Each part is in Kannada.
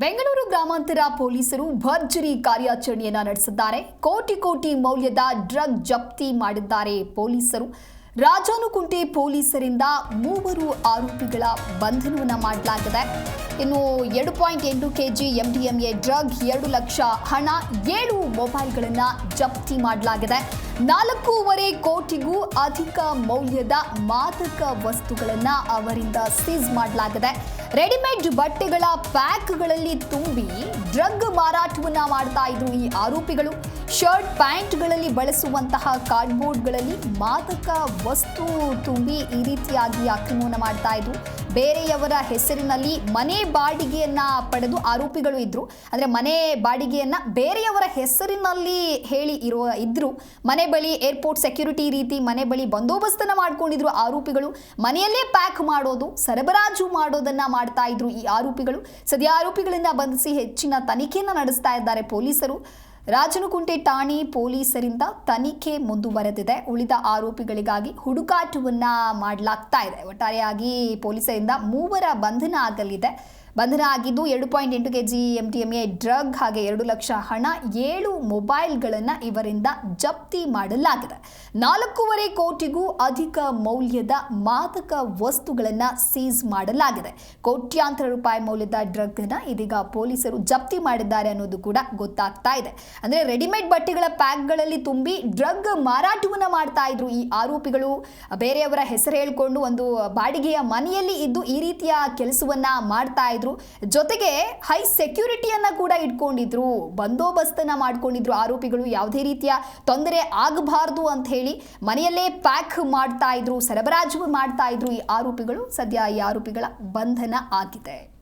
ಬೆಂಗಳೂರು ಗ್ರಾಮಾಂತರ ಪೊಲೀಸರು ಭರ್ಜರಿ ಕಾರ್ಯಾಚರಣೆಯನ್ನ ನಡೆಸಿದ್ದಾರೆ. ಕೋಟಿ ಕೋಟಿ ಮೌಲ್ಯದ ಡ್ರಗ್ ಜಪ್ತಿ ಮಾಡಿದ್ದಾರೆ ಪೊಲೀಸರು. ರಾಜಾನುಕುಂಟೆ ಪೊಲೀಸರಿಂದ ಮೂವರು ಆರೋಪಿಗಳ ಬಂಧನವನ್ನು ಮಾಡಲಾಗಿದೆ. ಇನ್ನು ಎರಡು ಪಾಯಿಂಟ್ ಎಂಟು ಕೆಜಿ ಎಂಡಿಎಂಎ ಡ್ರಗ್ ಎರಡು ಲಕ್ಷ ಹಣ, ಏಳು ಮೊಬೈಲ್ಗಳನ್ನು ಜಪ್ತಿ ಮಾಡಲಾಗಿದೆ. ನಾಲ್ಕೂವರೆ ಕೋಟಿಗೂ ಅಧಿಕ ಮೌಲ್ಯದ ಮಾದಕ ವಸ್ತುಗಳನ್ನು ಅವರಿಂದ ಸೀಸ್ ಮಾಡಲಾಗಿದೆ. ರೆಡಿಮೇಡ್ ಬಟ್ಟೆಗಳ ಪ್ಯಾಕ್ಗಳಲ್ಲಿ ತುಂಬಿ ಡ್ರಗ್ ಮಾರಾಟವನ್ನ ಮಾಡ್ತಾ ಇದ್ರು ಈ ಆರೋಪಿಗಳು. ಶರ್ಟ್ ಪ್ಯಾಂಟ್ಗಳಲ್ಲಿ ಬಳಸುವಂತಹ ಕಾರ್ಡ್ಬೋರ್ಡ್ಗಳಲ್ಲಿ ಮಾದಕ ವಸ್ತು ತುಂಬಿ ಈ ರೀತಿಯಾಗಿ ಆಕ್ರಮಣ ಮಾಡ್ತಾ ಇದ್ರು. ಬೇರೆಯವರ ಹೆಸರಿನಲ್ಲಿ ಮನೆ ಬಾಡಿಗೆಯನ್ನ ಪಡೆದು ಆರೋಪಿಗಳು ಇದ್ರು. ಅಂದ್ರೆ ಮನೆ ಬಾಡಿಗೆಯನ್ನ ಬೇರೆಯವರ ಹೆಸರಿನಲ್ಲಿ ಹೇಳಿ ಇರೋ ಇದ್ರು. ಮನೆ ಬಳಿ ಏರ್ಪೋರ್ಟ್ ಸೆಕ್ಯೂರಿಟಿ ರೀತಿ ಮನೆ ಬಳಿ ಬಂದೋಬಸ್ತನ್ನ ಮಾಡ್ಕೊಂಡಿದ್ರು ಆರೋಪಿಗಳು. ಮನೆಯಲ್ಲೇ ಪ್ಯಾಕ್ ಮಾಡೋದು, ಸರಬರಾಜು ಮಾಡೋದನ್ನ ಮಾಡ್ತಾ ಇದ್ರು ಈ ಆರೋಪಿಗಳು. ಸದ್ಯ ಆರೋಪಿಗಳನ್ನ ಬಂಧಿಸಿ ಹೆಚ್ಚಿನ ತನಿಖೆಯನ್ನ ನಡೆಸ್ತಾ ಇದ್ದಾರೆ ಪೊಲೀಸರು. ರಾಜನಕುಂಟೆ ಠಾಣೆ ಪೊಲೀಸರಿಂದ ತನಿಖೆ ಮುಂದುವರೆದಿದೆ. ಉಳಿದ ಆರೋಪಿಗಳಿಗಾಗಿ ಹುಡುಕಾಟವನ್ನ ಮಾಡಲಾಗ್ತಾ ಇದೆ. ಒಟ್ಟಾರೆಯಾಗಿ ಪೊಲೀಸರಿಂದ ಮೂವರ ಬಂಧನ ಆಗಲಿದೆ. ಬಂಧನ ಆಗಿದ್ದು ಎರಡು ಪಾಯಿಂಟ್ ಎಂಟು K G M T M A drug ಹಾಗೆ ಎರಡು ಲಕ್ಷ ಹಣ ಏಳು ಮೊಬೈಲ್ಗಳನ್ನು ಇವರಿಂದ ಜಪ್ತಿ ಮಾಡಲಾಗಿದೆ. ನಾಲ್ಕೂವರೆ ಕೋಟಿಗೂ ಅಧಿಕ ಮೌಲ್ಯದ ಮಾದಕ ವಸ್ತುಗಳನ್ನು ಸೀಸ್ ಮಾಡಲಾಗಿದೆ. ಕೋಟ್ಯಾಂತರ ರೂಪಾಯಿ ಮೌಲ್ಯದ ಡ್ರಗ್ನ ಇದೀಗ ಪೊಲೀಸರು ಜಪ್ತಿ ಮಾಡಿದ್ದಾರೆ ಅನ್ನೋದು ಕೂಡ ಗೊತ್ತಾಗ್ತಾ ಇದೆ. ಅಂದ್ರೆ ರೆಡಿಮೇಡ್ ಬಟ್ಟೆಗಳ ಪ್ಯಾಕ್ಗಳಲ್ಲಿ ತುಂಬಿ ಡ್ರಗ್ ಮಾರಾಟವನ್ನು ಮಾಡ್ತಾ ಇದ್ರು ಈ ಆರೋಪಿಗಳು. ಬೇರೆಯವರ ಹೆಸರು ಹೇಳಿಕೊಂಡು ಒಂದು ಬಾಡಿಗೆಯ ಮನೆಯಲ್ಲಿ ಇದ್ದು ಈ ರೀತಿಯ ಕೆಲಸವನ್ನ ಮಾಡ್ತಾ ಜೊತೆಗೆ ಹೈ ಸೆಕ್ಯೂರಿಟಿಯನ್ನ ಕೂಡ ಇಟ್ಕೊಂಡಿದ್ರು. ಬಂದೋಬಸ್ತನ್ನ ಮಾಡ್ಕೊಂಡಿದ್ರು ಆರೋಪಿಗಳು ಯಾವುದೇ ರೀತಿಯ ತೊಂದರೆ ಆಗಬಾರದು ಅಂತ ಹೇಳಿ ಮನೆಯಲ್ಲೇ ಪ್ಯಾಕ್ ಮಾಡ್ತಾ ಇದ್ರು, ಸರಬರಾಜು ಮಾಡ್ತಾ ಇದ್ರು ಈ ಆರೋಪಿಗಳು. ಸದ್ಯ ಈ ಆರೋಪಿಗಳ ಬಂಧನ ಆಗಿದೆ.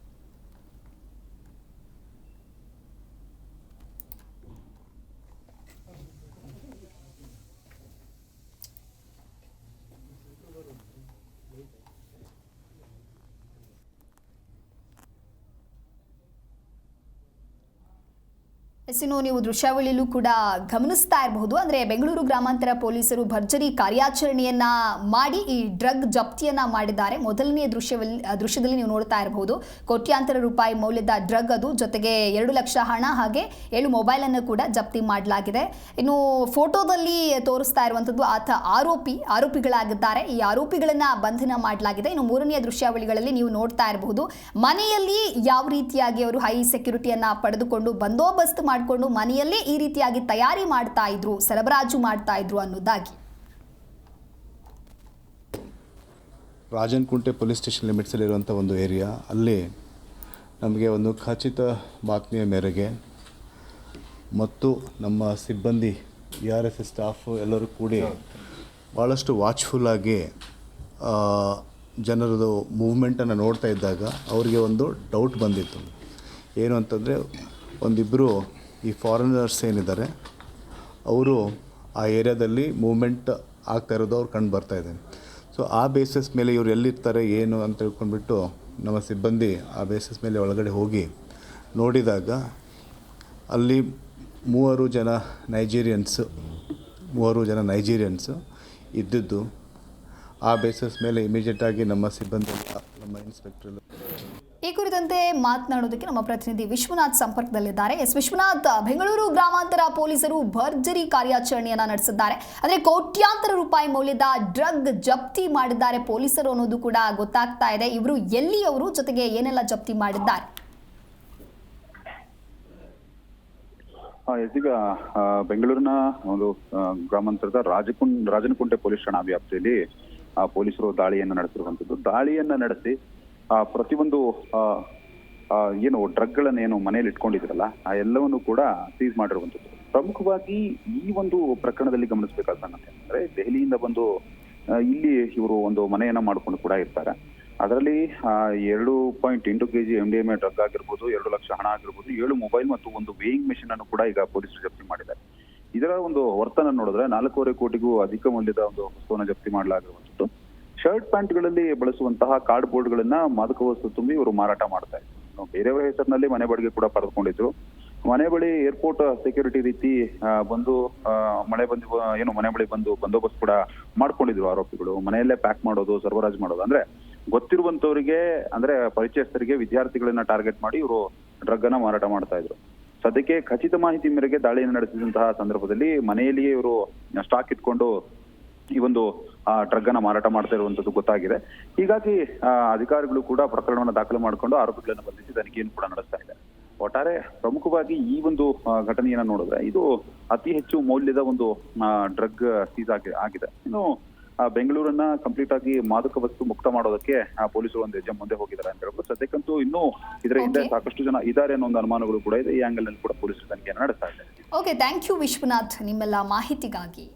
ಎಸ್ ಇನ್ನು ನೀವು ದೃಶ್ಯಾವಳಿಯಲ್ಲೂ ಕೂಡ ಗಮನಿಸ್ತಾ ಇರಬಹುದು. ಅಂದ್ರೆ ಬೆಂಗಳೂರು ಗ್ರಾಮಾಂತರ ಪೊಲೀಸರು ಭರ್ಜರಿ ಕಾರ್ಯಾಚರಣೆಯನ್ನ ಮಾಡಿ ಈ ಡ್ರಗ್ ಜಪ್ತಿಯನ್ನ ಮಾಡಿದ್ದಾರೆ. ಮೊದಲನೆಯ ದೃಶ್ಯದಲ್ಲಿ ದೃಶ್ಯದಲ್ಲಿ ನೀವು ನೋಡ್ತಾ ಇರಬಹುದು. ಕೋಟ್ಯಾಂತರ ರೂಪಾಯಿ ಮೌಲ್ಯದ ಡ್ರಗ್ ಅದು. ಜೊತೆಗೆ ಎರಡು ಲಕ್ಷ ಹಣ ಹಾಗೆ ಏಳು ಮೊಬೈಲ್ ಅನ್ನು ಕೂಡ ಜಪ್ತಿ ಮಾಡಲಾಗಿದೆ. ಇನ್ನು ಫೋಟೋದಲ್ಲಿ ತೋರಿಸ್ತಾ ಇರುವಂತದ್ದು ಆತ ಆರೋಪಿ, ಆರೋಪಿಗಳಾಗಿದ್ದಾರೆ. ಈ ಆರೋಪಿಗಳನ್ನ ಬಂಧನ ಮಾಡಲಾಗಿದೆ. ಇನ್ನು ಮೂರನೆಯ ದೃಶ್ಯಾವಳಿಗಳಲ್ಲಿ ನೀವು ನೋಡ್ತಾ ಇರಬಹುದು. ಮನೆಯಲ್ಲಿ ಯಾವ ರೀತಿಯಾಗಿ ಅವರು ಹೈ ಸೆಕ್ಯೂರಿಟಿಯನ್ನು ಪಡೆದುಕೊಂಡು ಬಂದೋಬಸ್ತ್ ಮಾಡಿಕೊಂಡು ಮನೆಯಲ್ಲೇ ಈ ರೀತಿಯಾಗಿ ತಯಾರಿ ಮಾಡ್ತಾ ಇದ್ರು, ಸರಬರಾಜು ಮಾಡ್ತಾ ಇದ್ರು ಅನ್ನೋದಾಗಿ. ರಾಜನ್ ಕುಂಟೆ ಪೊಲೀಸ್ ಸ್ಟೇಷನ್ ಲಿಮಿಟ್ಸಲ್ಲಿರುವಂಥ ಒಂದು ಏರಿಯಾ, ಅಲ್ಲಿ ನಮಗೆ ಒಂದು ಖಚಿತ ಬಾತ್ಮಿಯ ಮೇರೆಗೆ ಮತ್ತು ನಮ್ಮ ಸಿಬ್ಬಂದಿ E R S S staff ಎಲ್ಲರೂ ಕೂಡಿ ಭಾಳಷ್ಟು ವಾಚ್ಫುಲ್ಲಾಗಿ ಜನರದು ಮೂವ್ಮೆಂಟನ್ನು ನೋಡ್ತಾ ಇದ್ದಾಗ ಅವರಿಗೆ ಒಂದು ಡೌಟ್ ಬಂದಿತ್ತು. ಏನು ಅಂತಂದರೆ ಒಂದಿಬ್ಬರು ಈ ಫಾರಿನರ್ಸ್ ಏನಿದ್ದಾರೆ, ಅವರು ಆ ಏರಿಯಾದಲ್ಲಿ ಮೂವ್ಮೆಂಟ್ ಆಗ್ತಾ ಇರೋದು ಅವ್ರು ಕಂಡು ಬರ್ತಾ ಇದೆ. ಸೊ ಆ ಬೇಸಿಸ್ ಮೇಲೆ ಇವ್ರು ಎಲ್ಲಿರ್ತಾರೆ, ಏನು ಅಂತ ತಿಳ್ಕೊಂಡ್ಬಿಟ್ಟು ನಮ್ಮ ಸಿಬ್ಬಂದಿ ಆ ಬೇಸಿಸ್ ಮೇಲೆ ಒಳಗಡೆ ಹೋಗಿ ನೋಡಿದಾಗ ಅಲ್ಲಿ ಮೂವರು ಜನ ನೈಜೀರಿಯನ್ಸು ಮೂವರು ಜನ ನೈಜೀರಿಯನ್ಸು ಇದ್ದಿದ್ದು ಆ ಬೇಸಿಸ್ ಮೇಲೆ ಇಮಿಡಿಯೇಟಾಗಿ ನಮ್ಮ ಸಿಬ್ಬಂದಿ ನಮ್ಮ ಇನ್ಸ್ಪೆಕ್ಟ್ರ್ ಈ ಕುರಿತಂತೆ ಮಾತನಾಡೋದಕ್ಕೆ ನಮ್ಮ ಪ್ರತಿನಿಧಿ ವಿಶ್ವನಾಥ್ ಸಂಪರ್ಕದಲ್ಲಿದ್ದಾರೆ. ಎಸ್, ವಿಶ್ವನಾಥ್, ಬೆಂಗಳೂರು ಗ್ರಾಮಾಂತರ ಪೊಲೀಸರು ಭರ್ಜರಿ ಕಾರ್ಯಾಚರಣೆಯನ್ನ ನಡೆಸಿದ್ದಾರೆ. ಅಂದ್ರೆ ಕೋಟ್ಯಾಂತರ ರೂಪಾಯಿ ಮೌಲ್ಯದ ಡ್ರಗ್ ಜಪ್ತಿ ಮಾಡಿದ್ದಾರೆ ಪೊಲೀಸರು ಅನ್ನೋದು ಕೂಡ ಗೊತ್ತಾಗ್ತಾ ಇದೆ. ಇವರು ಎಲ್ಲಿಯವರು, ಜೊತೆಗೆ ಏನೆಲ್ಲ ಜಪ್ತಿ ಮಾಡಿದ್ದಾರೆ? ಇದೀಗ ಬೆಂಗಳೂರಿನ ಒಂದು ಗ್ರಾಮಾಂತರದ ರಾಜಕುಂ, ರಾಜನಕುಂಟೆ ಪೊಲೀಸ್ ಠಾಣಾ ವ್ಯಾಪ್ತಿಯಲ್ಲಿ ಪೊಲೀಸರು ದಾಳಿಯನ್ನು ನಡೆಸಿರುವಂತದ್ದು. ದಾಳಿಯನ್ನ ನಡೆಸಿ ಪ್ರತಿಯೊಂದು ಏನು ಡ್ರಗ್ಗಳನ್ನ ಏನು ಮನೆಯಲ್ಲಿ ಇಟ್ಕೊಂಡಿದ್ರಲ್ಲ, ಆ ಎಲ್ಲವನ್ನು ಕೂಡ ಸೀಸ್ ಮಾಡಿರುವಂಥದ್ದು. ಪ್ರಮುಖವಾಗಿ ಈ ಒಂದು ಪ್ರಕರಣದಲ್ಲಿ ಗಮನಿಸಬೇಕಾದ ಸಂಗತಿ ಅಂದ್ರೆ ದೆಹಲಿಯಿಂದ ಬಂದು ಇಲ್ಲಿ ಇವರು ಒಂದು ಮನೆಯನ್ನ ಮಾಡ್ಕೊಂಡು ಕೂಡ ಇರ್ತಾರೆ. ಅದರಲ್ಲಿ ಎರಡು ಪಾಯಿಂಟ್ ಎಂಟು KG M D M A drug ಆಗಿರ್ಬೋದು, ಎರಡು ಲಕ್ಷ ಹಣ ಆಗಿರ್ಬೋದು, ಏಳು ಮೊಬೈಲ್ ಮತ್ತು ಒಂದು ವೇಯಿಂಗ್ ಮೆಷಿನ್ ಅನ್ನು ಕೂಡ ಈಗ ಪೊಲೀಸರು ಜಪ್ತಿ ಮಾಡಿದ್ದಾರೆ. ಇದರ ಒಂದು ವರ್ತನ ನೋಡಿದ್ರೆ, ನಾಲ್ಕೂವರೆ ಕೋಟಿಗೂ ಅಧಿಕ ಮೌಲ್ಯದ ಒಂದು ವಸ್ತುವನ್ನು ಜಪ್ತಿ ಮಾಡಲಾಗಿರುವಂಥದ್ದು. ಶರ್ಟ್ ಪ್ಯಾಂಟ್ಗಳಲ್ಲಿ ಬಳಸುವಂತಹ ಕಾರ್ಡ್ ಬೋರ್ಡ್ಗಳನ್ನ ಮಾದಕ ವಸ್ತು ತುಂಬಿ ಇವರು ಮಾರಾಟ ಮಾಡ್ತಾ ಇದ್ರು ಇನ್ನು ಬೇರೆಯವರ ಹೆಸರಿನಲ್ಲಿ ಮನೆ ಬಾಡಿಗೆ ಕೂಡ ಪಡೆದುಕೊಂಡಿದ್ರು. ಮನೆ ಬಳಿ ಏರ್ಪೋರ್ಟ್ ಸೆಕ್ಯೂರಿಟಿ ರೀತಿ ಬಂದು ಮಳೆ ಬಂದು, ಏನು ಮನೆ ಬಳಿ ಬಂದು ಬಂದೋಬಸ್ತ್ ಕೂಡ ಮಾಡ್ಕೊಂಡಿದ್ರು ಆರೋಪಿಗಳು. ಮನೆಯಲ್ಲೇ ಪ್ಯಾಕ್ ಮಾಡೋದು, ಸರಬರಾಜು ಮಾಡೋದು. ಅಂದ್ರೆ ಗೊತ್ತಿರುವಂತವರಿಗೆ, ಅಂದ್ರೆ ಪರಿಚಯಸ್ಥರಿಗೆ, ವಿದ್ಯಾರ್ಥಿಗಳನ್ನ ಟಾರ್ಗೆಟ್ ಮಾಡಿ ಇವರು ಡ್ರಗ್ ಅನ್ನ ಮಾರಾಟ ಮಾಡ್ತಾ ಇದ್ರು. ಸದ್ಯಕ್ಕೆ ಖಚಿತ ಮಾಹಿತಿ ಮೇರೆಗೆ ದಾಳಿಯನ್ನು ನಡೆಸಿದಂತಹ ಸಂದರ್ಭದಲ್ಲಿ ಮನೆಯಲ್ಲಿಯೇ ಇವರು ಸ್ಟಾಕ್ ಇಟ್ಕೊಂಡು ಈ ಒಂದು ಡ್ರಗ್ ಅನ್ನ ಮಾರಾಟ ಮಾಡ್ತಾ ಇರುವಂತದ್ದು ಗೊತ್ತಾಗಿದೆ. ಹೀಗಾಗಿ ಅಧಿಕಾರಿಗಳು ಕೂಡ ಪ್ರಕರಣವನ್ನು ದಾಖಲು ಮಾಡಿಕೊಂಡು ಆರೋಪಿಗಳನ್ನು ಬಂಧಿಸಿ ತನಿಖೆಯನ್ನು ಕೂಡ ನಡೆಸ್ತಾ ಇದೆ ಒಟ್ಟಾರೆ ಪ್ರಮುಖವಾಗಿ ಈ ಒಂದು ಘಟನೆಯನ್ನ ನೋಡಿದ್ರೆ ಇದು ಅತಿ ಹೆಚ್ಚು ಮೌಲ್ಯದ ಒಂದು ಡ್ರಗ್ ಸೀಸ್ ಆಗಿ ಆಗಿದೆ. ಇನ್ನು ಬೆಂಗಳೂರನ್ನ ಕಂಪ್ಲೀಟ್ ಆಗಿ ಮಾದಕ ವಸ್ತು ಮುಕ್ತ ಮಾಡೋದಕ್ಕೆ ಆ, ಪೊಲೀಸರು ಒಂದು ಹೆಜ್ಜೆ ಮುಂದೆ ಹೋಗಿದ್ದಾರೆ ಅಂತ ಹೇಳ್ಬೋದು. ಸದ್ಯಕ್ಕಂತೂ ಇನ್ನೂ ಇದರ ಹಿಂದೆ ಸಾಕಷ್ಟು ಜನ ಇದ್ದಾರೆ ಅನ್ನೋ ಒಂದು ಅನುಮಾನಗಳು ಕೂಡ ಇದೆ. ಈ ಆಂಗಲ್ನಲ್ಲಿ ಕೂಡ ಪೊಲೀಸರು ತನಿಖೆಯನ್ನು ನಡೆಸ್ತಾ ಇದ್ದಾರೆ. ಓಕೆ ಥ್ಯಾಂಕ್ ಯು ವಿಶ್ವನಾಥ್ ನಿಮ್ಮೆಲ್ಲ ಮಾಹಿತಿಗಾಗಿ.